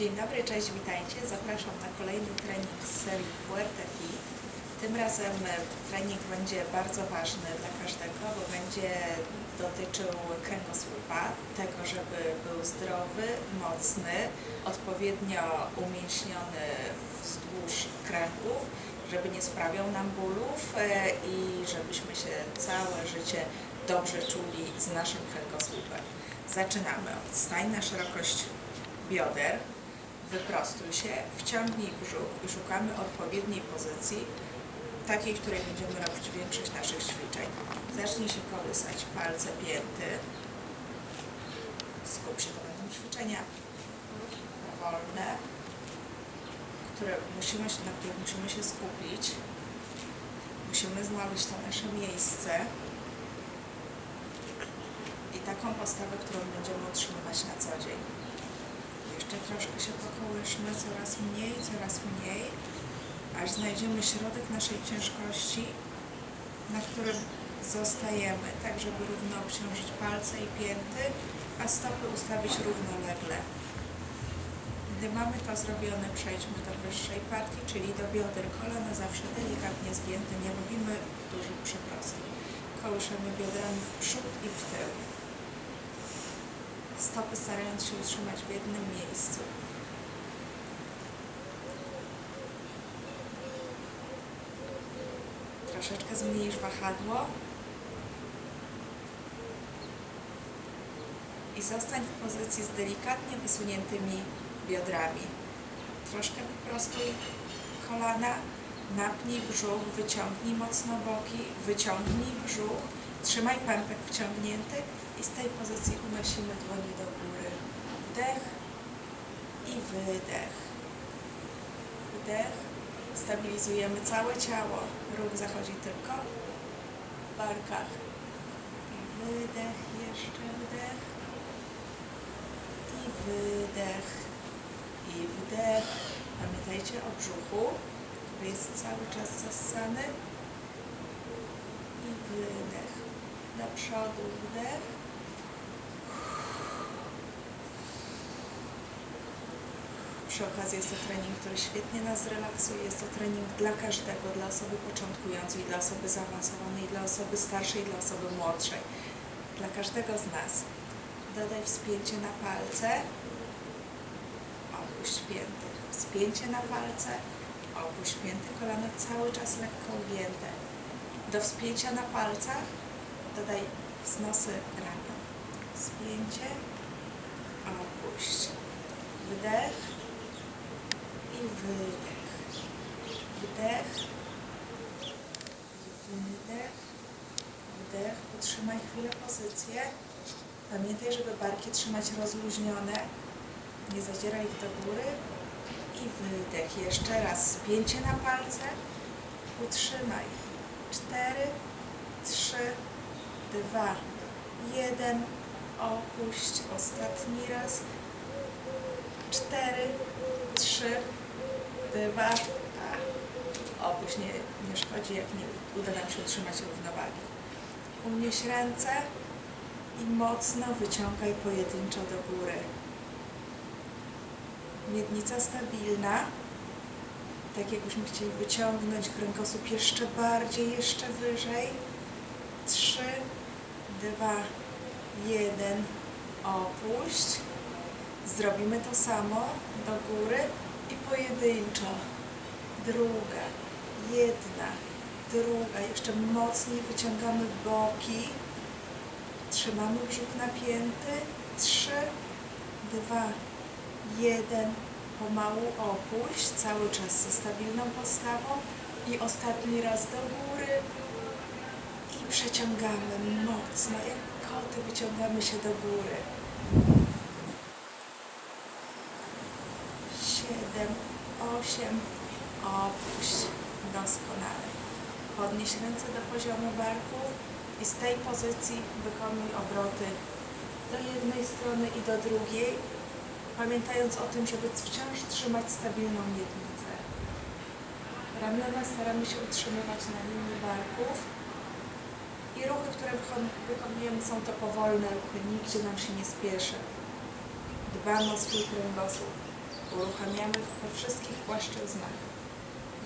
Dzień dobry, cześć, witajcie. Zapraszam na kolejny trening z serii Fuerte Fit. Tym razem e, trening będzie bardzo ważny dla każdego, bo będzie dotyczył kręgosłupa, tego, żeby był zdrowy, mocny, odpowiednio umięśniony wzdłuż kręgów, żeby nie sprawiał nam bólów e, i żebyśmy się całe życie dobrze czuli z naszym kręgosłupem. Zaczynamy. Stań na szerokość bioder, wyprostuj się, wciągnij brzuch i szukamy odpowiedniej pozycji, takiej, w której będziemy robić większość naszych ćwiczeń. Zacznij się kołysać, palce pięty. Skup się, to będą ćwiczenia wolne, które musimy, na których musimy się skupić. Musimy znaleźć to nasze miejsce i taką postawę, którą będziemy utrzymywać na co dzień. Jeszcze troszkę się pokołyszmy, coraz mniej, coraz mniej, aż znajdziemy środek naszej ciężkości, na którym zostajemy, tak żeby równo obciążyć palce i pięty, a stopy ustawić równolegle. Gdy mamy to zrobione, przejdźmy do wyższej partii, czyli do bioder. Kolana zawsze delikatnie zgięte, nie robimy dużych przeprostów. Kołyszemy biodrami w przód i w tył. Stopy starając się utrzymać w jednym miejscu. Troszeczkę zmniejsz wahadło. I zostań w pozycji z delikatnie wysuniętymi biodrami. Troszkę wyprostuj kolana, napnij brzuch, wyciągnij mocno boki, wyciągnij brzuch, trzymaj pępek wciągnięty i z tej pozycji unosimy dłonie do góry. Wdech i wydech. Wdech. Stabilizujemy całe ciało. Ruch zachodzi tylko w barkach. I wydech, jeszcze wdech. I wydech. I wdech. Pamiętajcie o brzuchu, który jest cały czas zassany. I wydech. Do przodu wdech. Przy okazji jest to trening, który świetnie nas relaksuje. Jest to trening dla każdego, dla osoby początkującej, dla osoby zaawansowanej, dla osoby starszej, dla osoby młodszej. Dla każdego z nas. Dodaj wspięcie na palce. Opuść pięty. Wspięcie na palce. Opuść pięty. Kolana cały czas lekko ugięte. Do wspięcia na palcach dodaj wznosy ramion. Wspięcie. Opuść. Wdech i wydech. Wdech. Wydech. Wdech. Utrzymaj chwilę pozycję. Pamiętaj, żeby barki trzymać rozluźnione. Nie zadzieraj ich do góry. I wydech. Jeszcze raz. Spięcie na palce. Utrzymaj. Cztery, trzy, dwa, jeden. Opuść. Ostatni raz. Cztery, trzy, dwa, a opuść nie, nie szkodzi, jak nie uda nam się utrzymać równowagi. Unieś ręce i mocno wyciągaj pojedynczo do góry. Miednica stabilna, tak jakbyśmy chcieli wyciągnąć kręgosłup jeszcze bardziej, jeszcze wyżej. Trzy, dwa, jeden, opuść. Zrobimy to samo do góry pojedynczo. Druga, jedna, druga. Jeszcze mocniej wyciągamy boki. Trzymamy brzuch napięty. Trzy, dwa, jeden. Pomału opuść, cały czas ze stabilną postawą. I ostatni raz do góry. I przeciągamy mocno, jak koty wyciągamy się do góry. Opuść, doskonale. Podnieś ręce do poziomu barku i z tej pozycji wykonuj obroty do jednej strony i do drugiej, pamiętając o tym, żeby wciąż trzymać stabilną miednicę. Ramiona staramy się utrzymywać na linii barków i ruchy, które wykon- wykonujemy są to powolne ruchy, nigdzie nam się nie spieszy. Dbamy o swój kręgosłup. Uruchamiamy we wszystkich płaszczyznach.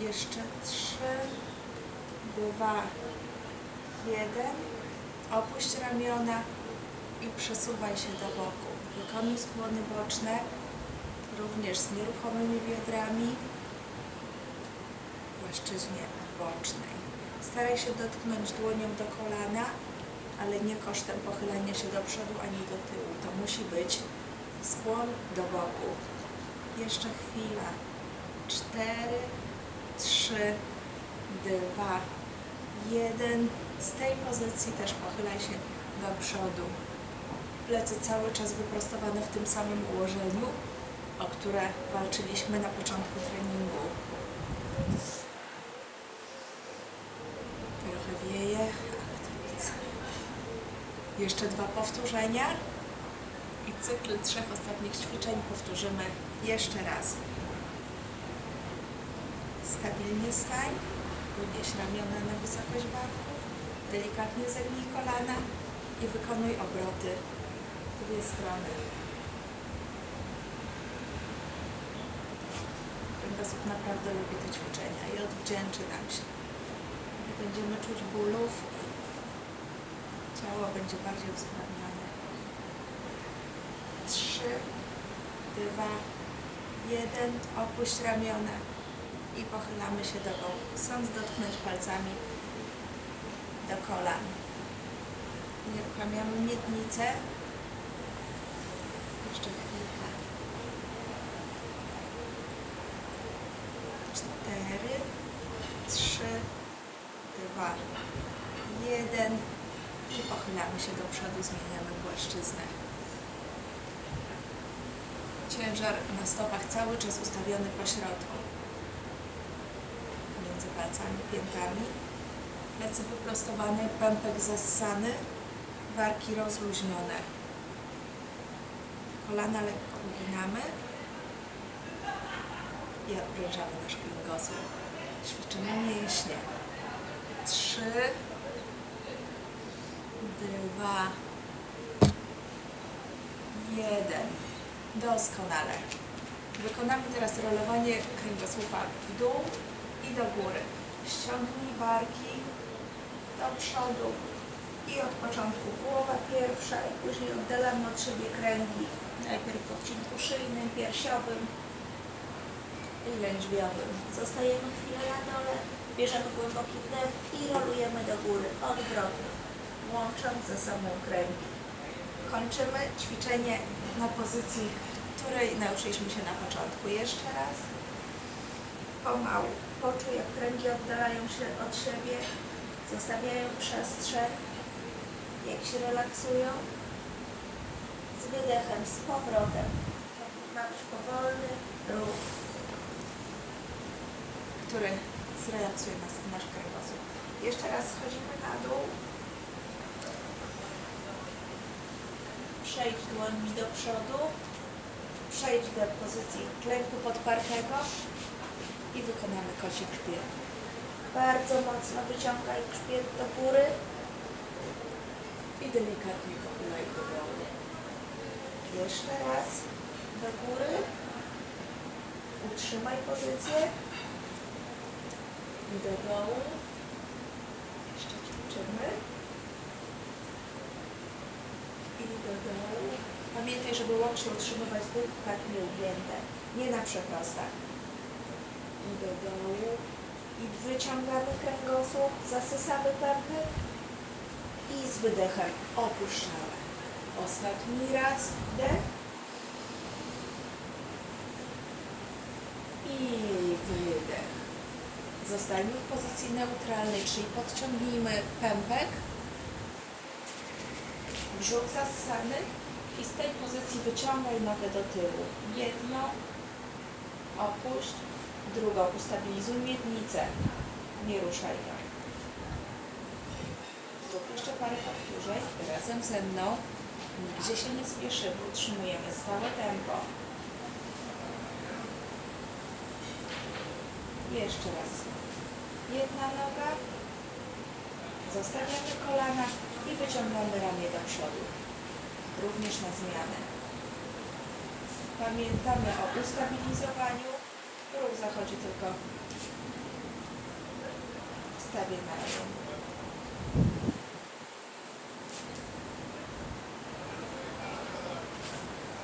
Jeszcze trzy, dwa, jeden. Opuść ramiona i przesuwaj się do boku. Wykonuj skłony boczne, również z nieruchomymi biodrami płaszczyźnie bocznej. Staraj się dotknąć dłonią do kolana, ale nie kosztem pochylania się do przodu ani do tyłu. To musi być skłon do boku. Jeszcze chwila. Cztery, trzy, dwa, jeden. Z tej pozycji też pochylaj się do przodu. Plecy cały czas wyprostowane w tym samym ułożeniu, o które walczyliśmy na początku treningu. Trochę wieje, ale to nic. Jeszcze dwa powtórzenia cykl trzech ostatnich ćwiczeń powtórzymy jeszcze raz. Stabilnie stań, podnieś ramiona na wysokość barków, delikatnie zegnij kolana i wykonuj obroty w dwie strony. Kręgosłup naprawdę lubi te ćwiczenia i odwdzięczy nam się. Będziemy czuć bólów ciało będzie bardziej usprawnione. Trzy, dwa, jeden. Opuść ramiona i pochylamy się do boku, chcąc dotknąć palcami do kolan. Uruchamiamy miednicę. Jeszcze chwilkę. Cztery, trzy, dwa, jeden i pochylamy się do przodu, zmieniamy płaszczyznę. Ciężar na stopach cały czas ustawiony po środku. Między palcami, piętami. Plecy wyprostowane, pępek zassany, barki rozluźnione. Kolana lekko uginamy i odprężamy nasz kręgosłup. Ćwiczymy mięśnie. Trzy, dwa, jeden. Doskonale. Wykonamy teraz rolowanie kręgosłupa w dół i do góry. Ściągnij barki do przodu i od początku głowa pierwsza i później oddalamy od siebie kręgi. Najpierw w odcinku szyjnym, piersiowym i lędźwiowym. Zostajemy chwilę na dole, bierzemy głęboki wdech i rolujemy do góry, odwrotnie, łącząc ze sobą kręgi. Kończymy ćwiczenie na pozycji, której nauczyliśmy się na początku. Jeszcze raz. Pomału. Poczuj, jak kręgi oddalają się od siebie, zostawiają przestrzeń, jak się relaksują. Z wydechem, z powrotem. Ma być powolny ruch, który zrelaksuje nas, nasz kręgosłup. Jeszcze raz schodzimy na dół. Przejdź dłońmi do przodu. Przejdź do pozycji klęku podpartego i wykonamy kosi grzbiet. Bardzo mocno wyciągaj grzbiet do góry i delikatnie pochylaj do dołu. Jeszcze raz do góry. Utrzymaj pozycję i do dołu. Jeszcze ćwiczymy. I do dołu. Pamiętaj, żeby łokcie utrzymywać delikatnie ugięte, nie na przeprostach. I do dołu. I wyciągamy kręgosłup, zasysamy pępek i z wydechem opuszczamy. Ostatni raz wdech. I wydech. Zostańmy w pozycji neutralnej, czyli podciągnijmy pępek, brzuch zassany i z tej pozycji wyciągaj nogę do tyłu. Jedno, opuść, drugą, ustabilizuj miednicę, nie ruszaj ją. Zrób jeszcze parę powtórzeń razem ze mną. Nigdzie się nie spieszymy, utrzymujemy stałe tempo. Jeszcze raz. Jedna noga. Zostawiamy kolana i wyciągamy ramię do przodu. Również na zmianę. Pamiętamy o ustabilizowaniu. Ruch zachodzi tylko stawię na razie.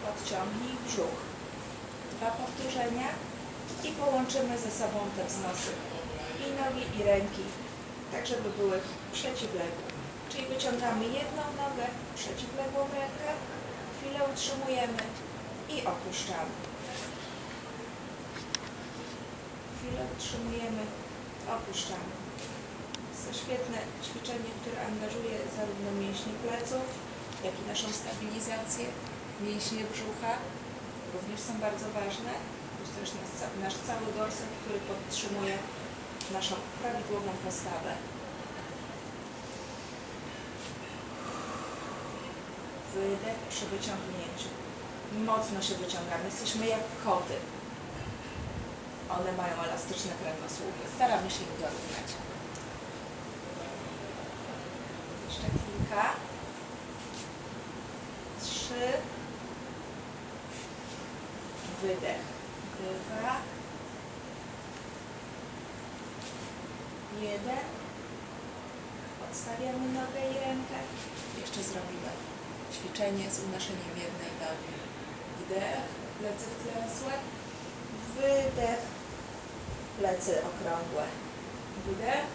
Podciągnij brzuch. Dwa powtórzenia i połączymy ze sobą te wznosy. I nogi, i ręki, tak żeby były przeciwległe. Czyli wyciągamy jedną nogę, przeciwległą rękę, chwilę utrzymujemy i opuszczamy. Chwilę utrzymujemy, opuszczamy. Jest to świetne ćwiczenie, które angażuje zarówno mięśnie pleców, jak i naszą stabilizację. Mięśnie brzucha również są bardzo ważne. To jest też nasz, ca- nasz cały gorset, który podtrzymuje naszą prawidłową postawę. Wydech przy wyciągnięciu. Mocno się wyciągamy. Jesteśmy jak koty. One mają elastyczne kręgosłupy. Staramy się im dorównać. Jeszcze kilka. Trzy. Wydech. Dwa. Jeden. Odstawiamy nogę i rękę. Jeszcze zrobimy ćwiczenie z unoszeniem jednej nogi. Wdech, plecy wklęsłe. Wydech, plecy okrągłe. Wdech.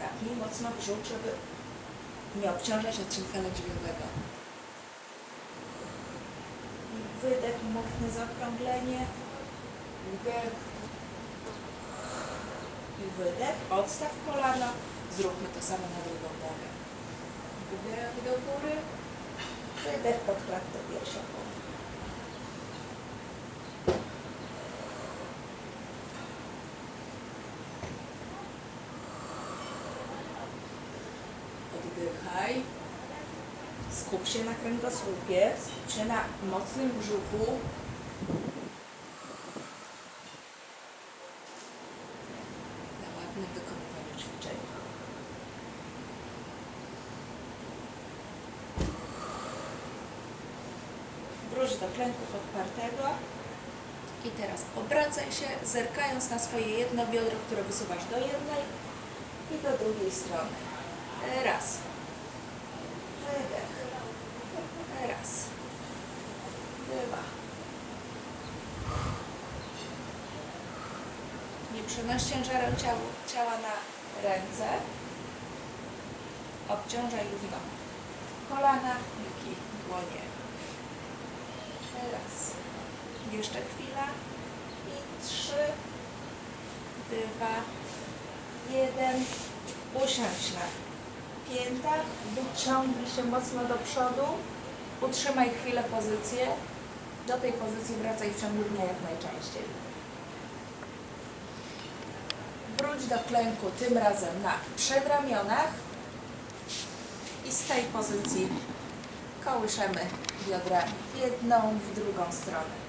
Napnij mocno brzuch, żeby nie obciążać odcinka lędźwiowego. Wydech, mocne zaokrąglenie. Wdech. I wydech. Odstaw kolano. Zróbmy to samo na drugą nogę. Wdech do góry. Wydech pod klatkę piersiową. Oddychaj. Się na kręgosłupie, się na mocnym brzuchu. Na ładnym wykonywaniu ćwiczenia. Wróć do klęku podpartego. I teraz obracaj się, zerkając na swoje jedno biodro, które wysuwasz do jednej i do drugiej strony. Raz. Wydech. Raz. Dwa. Nie przenoś ciężarem ciała, ciała na ręce. Obciążaj równo kolana, jak i dłonie. Raz. Jeszcze chwila. I trzy, dwa, jeden. Usiądź na piętach, wyciągnij się mocno do przodu, utrzymaj chwilę pozycję, do tej pozycji wracaj w ciągu dnia jak najczęściej. Wróć do klęku tym razem na przedramionach i z tej pozycji kołyszemy biodrami w jedną, w drugą stronę.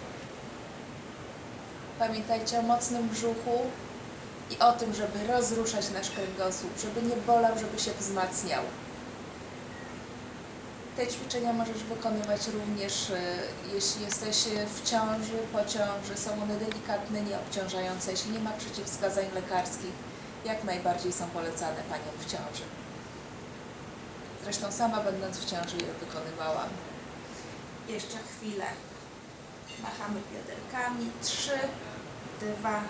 Pamiętajcie o mocnym brzuchu, i o tym, żeby rozruszać nasz kręgosłup, żeby nie bolał, żeby się wzmacniał. Te ćwiczenia możesz wykonywać również, e, jeśli jesteś e, w ciąży, po ciąży. Są one delikatne, nieobciążające. Jeśli nie ma przeciwwskazań lekarskich, jak najbardziej są polecane Paniom w ciąży. Zresztą sama będąc w ciąży je wykonywałam. Jeszcze chwilę. Machamy bioderkami. Trzy, dwa,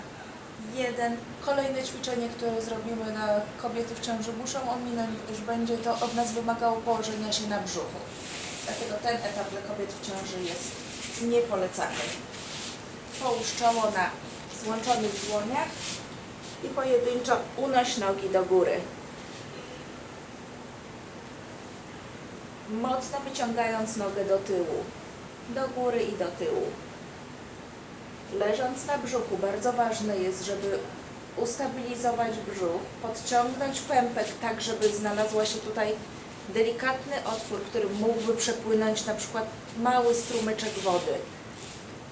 jeden. Kolejne ćwiczenie, które zrobimy na kobiety w ciąży muszą ominąć, gdyż będzie to od nas wymagało położenia się na brzuchu. Dlatego ten etap dla kobiet w ciąży jest niepolecany. Połóż czoło na złączonych dłoniach i pojedynczo unoś nogi do góry. Mocno wyciągając nogę do tyłu, do góry i do tyłu. Leżąc na brzuchu, bardzo ważne jest, żeby ustabilizować brzuch, podciągnąć pępek tak, żeby znalazła się tutaj delikatny otwór, który mógłby przepłynąć na przykład mały strumyczek wody.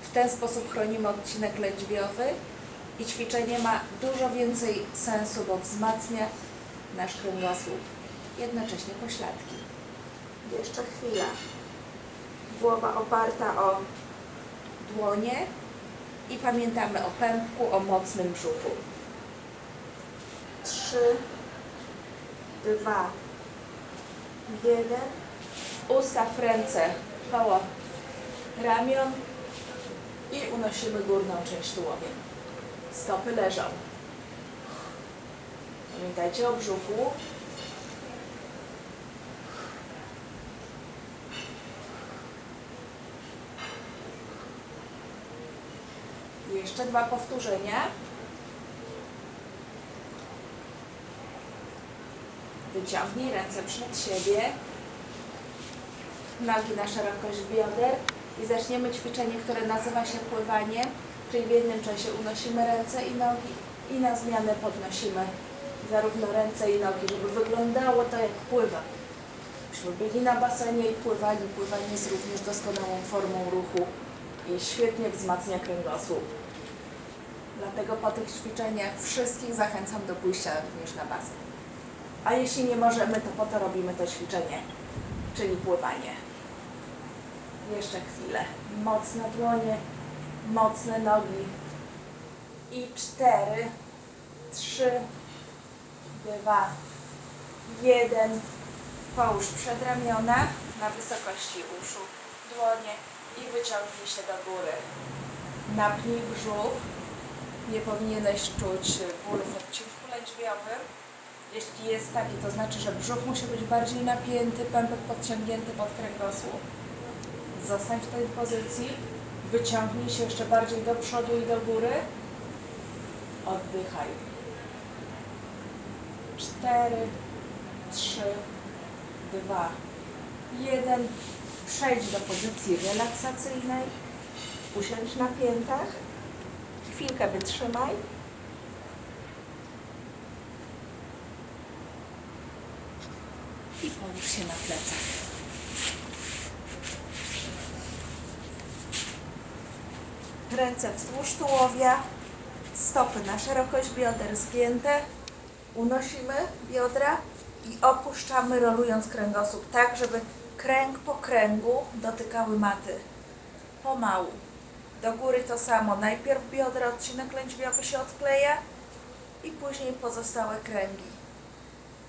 W ten sposób chronimy odcinek lędźwiowy i ćwiczenie ma dużo więcej sensu, bo wzmacnia nasz kręgosłup. jednocześnie pośladki. Jeszcze chwila. Głowa oparta o dłonie i pamiętamy o pępku, o mocnym brzuchu. Trzy, dwa, jeden. Ustaw ręce koło ramion i unosimy górną część tułowia. Stopy leżą. Pamiętajcie o brzuchu. Jeszcze dwa powtórzenia. Wyciągnij ręce przed siebie. Nogi na szerokość bioder i zaczniemy ćwiczenie, które nazywa się pływaniem, czyli w jednym czasie unosimy ręce i nogi i na zmianę podnosimy zarówno ręce i nogi, żeby wyglądało to jak pływa. Myśmy byli na basenie i pływali. Pływanie jest również doskonałą formą ruchu i świetnie wzmacnia kręgosłup. Dlatego po tych ćwiczeniach wszystkich zachęcam do pójścia również na basen. A jeśli nie możemy, to po to robimy to ćwiczenie, czyli pływanie. Jeszcze chwilę. Mocne dłonie, mocne nogi. I cztery, trzy, dwa, jeden. Połóż przedramiona na wysokości uszu, dłonie i wyciągnij się do góry. Napnij brzuch. Nie powinieneś czuć bólu w odcinku lędźwiowym. Jeśli jest taki, to znaczy, że brzuch musi być bardziej napięty, pępek podciągnięty pod kręgosłup. Zostań w tej pozycji. Wyciągnij się jeszcze bardziej do przodu i do góry. Oddychaj. Cztery, trzy, dwa, jeden. Przejdź do pozycji relaksacyjnej. Usiądź na piętach. Chwilkę wytrzymaj. I połóż się na plecach. Ręce wzdłuż tułowia, stopy na szerokość bioder zgięte. Unosimy biodra i opuszczamy, rolując kręgosłup tak, żeby kręg po kręgu dotykały maty. Pomału. Do góry to samo. Najpierw biodra, odcinek lędźwiowy się odkleja i później pozostałe kręgi.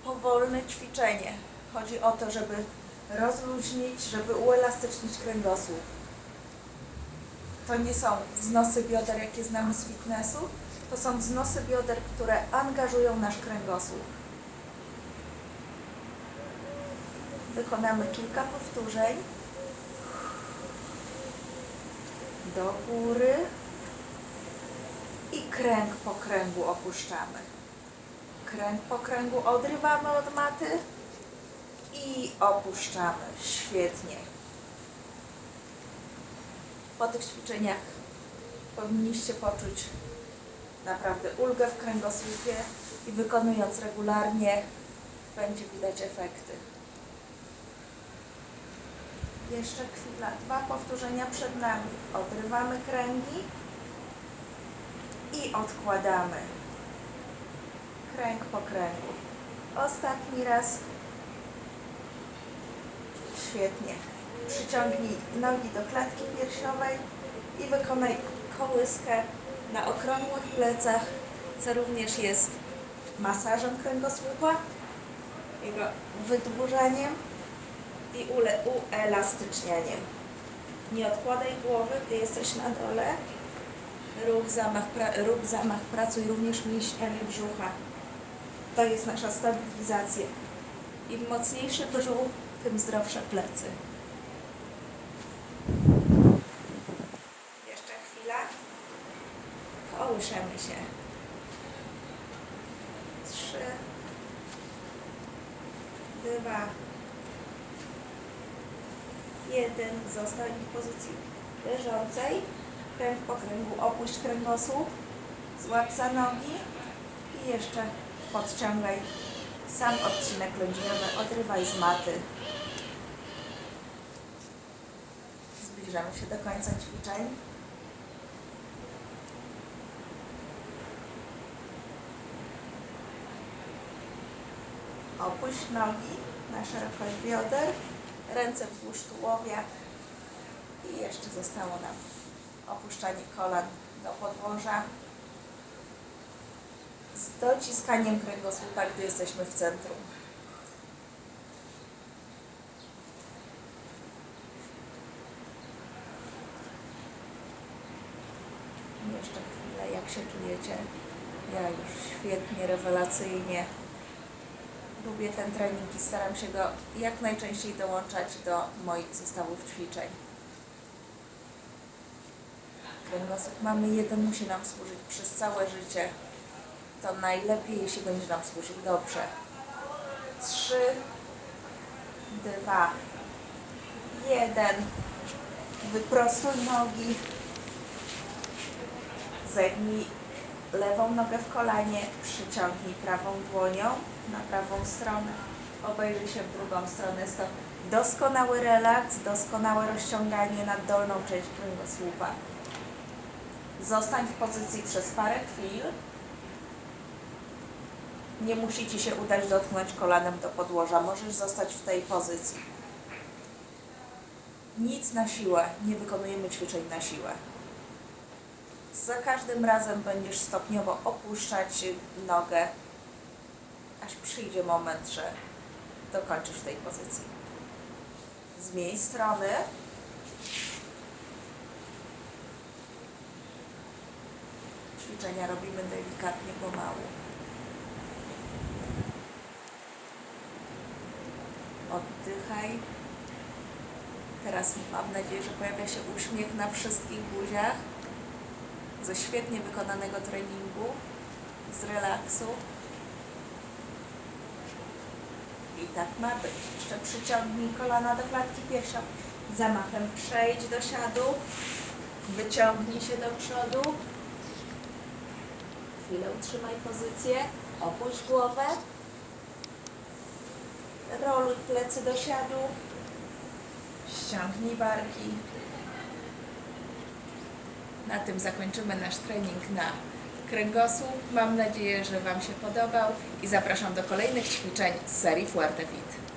Powolne ćwiczenie. Chodzi o to, żeby rozluźnić, żeby uelastycznić kręgosłup. To nie są wznosy bioder, jakie znamy z fitnessu. To są wznosy bioder, które angażują nasz kręgosłup. Wykonamy kilka powtórzeń. Do góry i kręg po kręgu opuszczamy. Kręg po kręgu odrywamy od maty i opuszczamy. Świetnie. Po tych ćwiczeniach powinniście poczuć naprawdę ulgę w kręgosłupie i wykonując regularnie będzie widać efekty. Jeszcze chwila. Dwa powtórzenia przed nami. Odrywamy kręgi i odkładamy. Kręg po kręgu. Ostatni raz. Świetnie. Przyciągnij nogi do klatki piersiowej i wykonaj kołyskę na okrągłych plecach, co również jest masażem kręgosłupa, jego wydłużaniem i ule. Nie odkładaj głowy, gdy jesteś na dole. Ruch, zamach, pra, rób zamach, pracuj również mięśniami brzucha. To jest nasza stabilizacja. Im mocniejszy brzuch, tym zdrowsze plecy. Jeszcze chwila. Kołyszemy się. Trzy, dwa, jeden. Zostań w pozycji leżącej. Kręg po kręgu opuść kręgosłup. Złap za nogi i jeszcze podciągaj sam odcinek lędźwiowy. Odrywaj z maty. Zbliżamy się do końca ćwiczeń. Opuść nogi na szerokość bioder, ręce wzdłuż tułowia i jeszcze zostało nam opuszczanie kolan do podłoża z dociskaniem kręgosłupa, gdy jesteśmy w centrum. Jeszcze chwilę, jak się czujecie? Ja już świetnie, rewelacyjnie. Lubię ten trening i staram się go jak najczęściej dołączać do moich zestawów ćwiczeń. Kręgosłup mamy jeden, musi nam służyć przez całe życie. To najlepiej, jeśli będzie nam służył dobrze. Trzy, dwa, jeden. Wyprostuj nogi. Zegnij lewą nogę w kolanie, przyciągnij prawą dłonią na prawą stronę. Obejrzyj się w drugą stronę. Jest to doskonały relaks, doskonałe rozciąganie na dolną część kręgosłupa. Zostań w pozycji przez parę chwil. Nie musi Ci się udać dotknąć kolanem do podłoża. Możesz zostać w tej pozycji. Nic na siłę. Nie wykonujemy ćwiczeń na siłę. Za każdym razem będziesz stopniowo opuszczać nogę, aż przyjdzie moment, że dokończysz tej pozycji. Zmień strony. Ćwiczenia robimy delikatnie pomału. Oddychaj. Teraz mam nadzieję, że pojawia się uśmiech na wszystkich buziach ze świetnie wykonanego treningu, z relaksu. I tak ma być. Jeszcze przyciągnij kolana do klatki piersiowej. Zamachem przejdź do siadu. Wyciągnij się do przodu. Chwilę utrzymaj pozycję. Opuść głowę. Roluj plecy do siadu. Ściągnij barki. Na tym zakończymy nasz trening na kręgosłup. Mam nadzieję, że Wam się podobał i zapraszam do kolejnych ćwiczeń z serii Fuerte Fit.